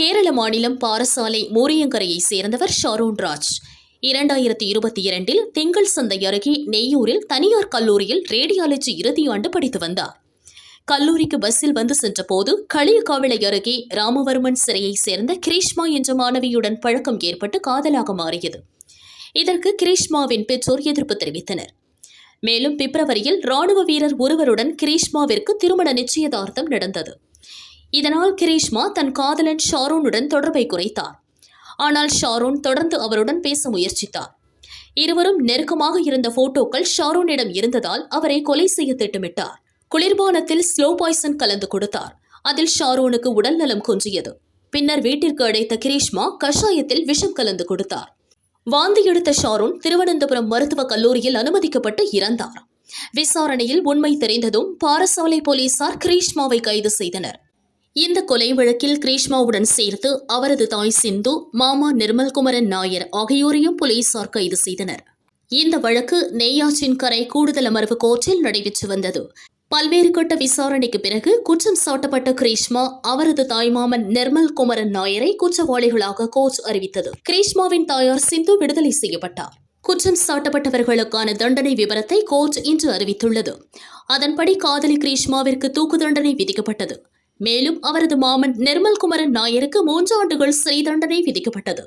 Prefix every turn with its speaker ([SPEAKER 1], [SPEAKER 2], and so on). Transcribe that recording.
[SPEAKER 1] கேரள மாநிலம் பாரசாலை மூரியங்கரையை சேர்ந்தவர் ஷாரோன் ராஜ். இரண்டாயிரத்தி இருபத்தி இரண்டில் திங்கள் சந்தை அருகே நெய்யூரில் தனியார் கல்லூரியில் ரேடியாலஜி இறுதி ஆண்டு படித்து வந்தார். கல்லூரிக்கு பஸ்ஸில் வந்து சென்றபோது களியக்காவிளை அருகே ராமவர்மன் சிறையைச் சேர்ந்த கிரீஷ்மா என்ற மாணவியுடன் பழக்கம் ஏற்பட்டு காதலாக மாறியது. இதற்கு கிரீஷ்மாவின் பெற்றோர் எதிர்ப்பு தெரிவித்தனர். மேலும் பிப்ரவரியில் ராணுவ வீரர் ஒருவருடன் கிரீஷ்மாவிற்கு திருமண நிச்சயதார்த்தம் நடந்தது. இதனால் கிரீஷ்மா தன் காதலன் ஷாரோனுடன் தொடர்பை குறைத்தார். ஆனால் ஷாரோன் தொடர்ந்து அவருடன் பேச முயற்சித்தார். இருவரும் நெருக்கமாக இருந்த போட்டோக்கள் ஷாரோனிடம் இருந்ததால் அவரை கொலை செய்ய திட்டமிட்டார். குளிர்பானத்தில் ஸ்லோ பாய்சன் கலந்து கொடுத்தார். அதில் ஷாரோனுக்கு உடல்நலம் கொஞ்சியது. பின்னர் வீட்டிற்கு அடைத்த கிரீஷ்மா கஷாயத்தில் விஷம் கலந்து கொடுத்தார். வாந்தி எடுத்த ஷாரோன் திருவனந்தபுரம் மருத்துவக் கல்லூரியில் அனுமதிக்கப்பட்டு இறந்தார். விசாரணையில் உண்மை தெரிந்ததும் பாரசாலை போலீசார் கிரீஷ்மாவை கைது செய்தனர். இந்த கொலை வழக்கில் கிரீஷ்மாவுடன் சேர்த்து அவரது தாய் சிந்து மாமா நிர்மல்குமரன் நாயர் ஆகியோரையும் போலீசார் கைது செய்தனர். இந்த வழக்கு நெய்யாற்றின் கரை கூடுதல் அமர்வு கோர்ட்டில் நடைபெற்று வந்தது. பல்வேறு கட்ட விசாரணைக்கு பிறகு குற்றம் சாட்டப்பட்ட கிரீஷ்மா அவரது தாய்மாமன் நிர்மல் குமரன் நாயரை குற்றவாளிகளாக கோர்ட் அறிவித்தது. கிரீஷ்மாவின் தாயார் சிந்து விடுதலை செய்யப்பட்டார். குற்றம் சாட்டப்பட்டவர்களுக்கான தண்டனை விவரத்தை கோர்ட் இன்று அறிவித்துள்ளது. அதன்படி காதலி கிரீஷ்மாவிற்கு தூக்கு தண்டனை விதிக்கப்பட்டது. மேலும் அவரது மாமன் நிர்மல் குமரன் நாயருக்கு மூன்று ஆண்டுகள் சிறை தண்டனை விதிக்கப்பட்டது.